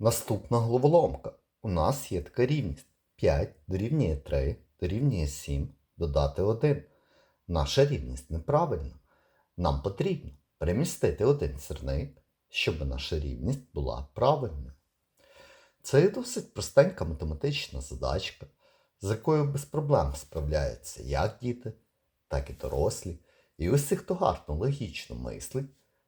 Наступна головоломка. У нас є така рівність. 5 дорівнює 3 дорівнює 7 додати 1. Наша рівність неправильна. Нам потрібно перемістити один сірник, щоб наша рівність була правильною. Це досить простенька математична задачка, з якою без проблем справляються як діти, так і дорослі. І усі, хто гарно логічно мислить,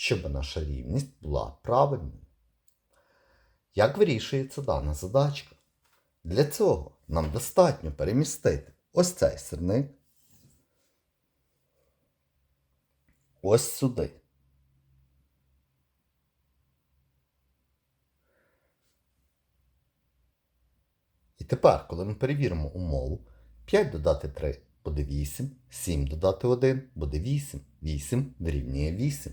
щоб наша рівність була правильною. Як вирішується дана задачка? Для цього нам достатньо перемістити ось цей сирник ось сюди. І тепер, коли ми перевіримо умову, 5 додати 3 буде 8, 7 додати 1 буде 8, 8 дорівнює 8.